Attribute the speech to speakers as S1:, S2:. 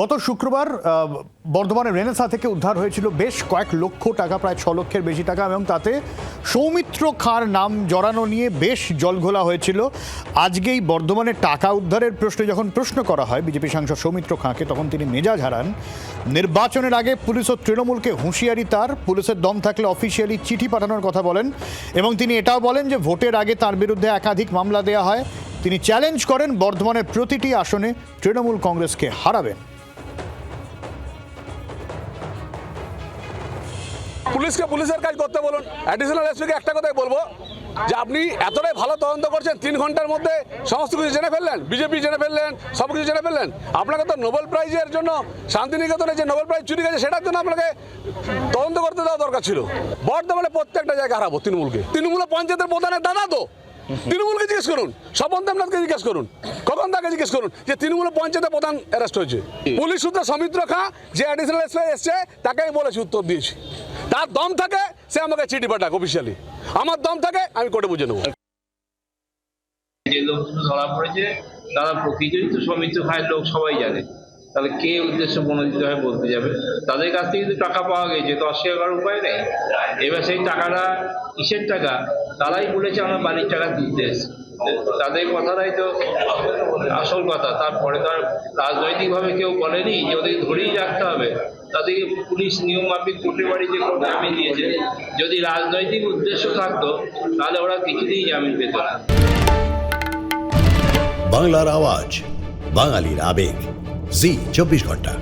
S1: গত শুক্রবার বর্ধমানের রেনেসা থেকে উদ্ধার হয়েছিল বেশ কয়েক লক্ষ টাকা, প্রায় ছ লক্ষের বেশি টাকা এবং তাতে সৌমিত্র খাঁর নাম জড়ানো নিয়ে বেশ জলঘোলা হয়েছিল। আজকেই বর্ধমানে টাকা উদ্ধারের প্রশ্নে যখন প্রশ্ন করা হয় বিজেপি সাংসদ সৌমিত্র খাঁকে, তখন তিনি মেজাজ হারান। নির্বাচনের আগে পুলিশ ও তৃণমূলকে হুঁশিয়ারি তার, পুলিশের দম থাকলে অফিসিয়ালি চিঠি পাঠানোর কথা বলেন এবং তিনি এটাও বলেন যে ভোটের আগে তার বিরুদ্ধে একাধিক মামলা দেওয়া হয়। তিনি চ্যালেঞ্জ করেন বর্ধমানের প্রতিটি আসনে তৃণমূল কংগ্রেসকে হারাবেন।
S2: পুলিশকে পুলিশের কাজ করতে বলুন। অ্যাডিশনাল এসপিকে একটা কথাই বলব, যে আপনি এতটাই ভালো তদন্ত করছেন, তিন ঘণ্টার মধ্যে সমস্ত কিছু জেনে ফেললেন বিজেপি জেনে ফেললেন সব কিছু জেনে ফেললেন। আপনাকে তো নোবেল প্রাইজের জন্য শান্তিনিকেতনে যে নোবেল প্রাইজ চুরি গেছে, সেটার জন্য আপনাকে তদন্ত করতে দেওয়া দরকার ছিল। বর্ধমানে প্রত্যেকটা জায়গায় হারাবো তৃণমূলকে। তৃণমূল পঞ্চায়েতের প্রধানের দাদা তো। তৃণমূলকে জিজ্ঞেস করুন। স্বপন দেবনাথকে জিজ্ঞেস করুন। কখন তাকে জিজ্ঞেস করুন যে তৃণমূল পঞ্চায়েতের প্রধান অ্যারেস্ট হয়েছে। পুলিশ সূত্রে সমিত্র খাঁ যে অ্যাডিশনাল এসপি এসছে তাকে আমি বলেছি উত্তর দিয়েছি। তার দম থাকে, সে আমাকে চিঠি পাঠাক অফিসিয়ালি আমার দম থাকে, আমি কোর্টে বুঝে নেব।
S3: যে লোকগুলো ধরা পড়েছে, তারা প্রকৃতই তো সৌমিত্র খায়ের লোক, সবাই জানে। তাহলে কে উদ্দেশ্য প্রণোদিত হয়ে বলতে যাবে? তাদের কাছ থেকে কিন্তু টাকা পাওয়া গেছে, তো অস্বীকার করার উপায় নেই। এবার সেই টাকাটা কিসের টাকা? তারাই বলেছে, আমরা বাড়ির টাকা দিতে। তাদের কথাটাই তো আসল কথা। তারপরে তো আর রাজনৈতিকভাবে কেউ বলেনি যে ওদেরকে ধরেই রাখতে হবে। তাদেরকে পুলিশ নিয়ম মাফিক কোর্টের বাড়ি যে কোর্ট জামিন দিয়েছে, যদি রাজনৈতিক উদ্দেশ্য থাকতো, তাহলে ওরা কিছুতেই জামিন পেত না।
S4: বাংলার আওয়াজ, বাঙালির আবেগ। জি চব্বিশ ঘণ্টা।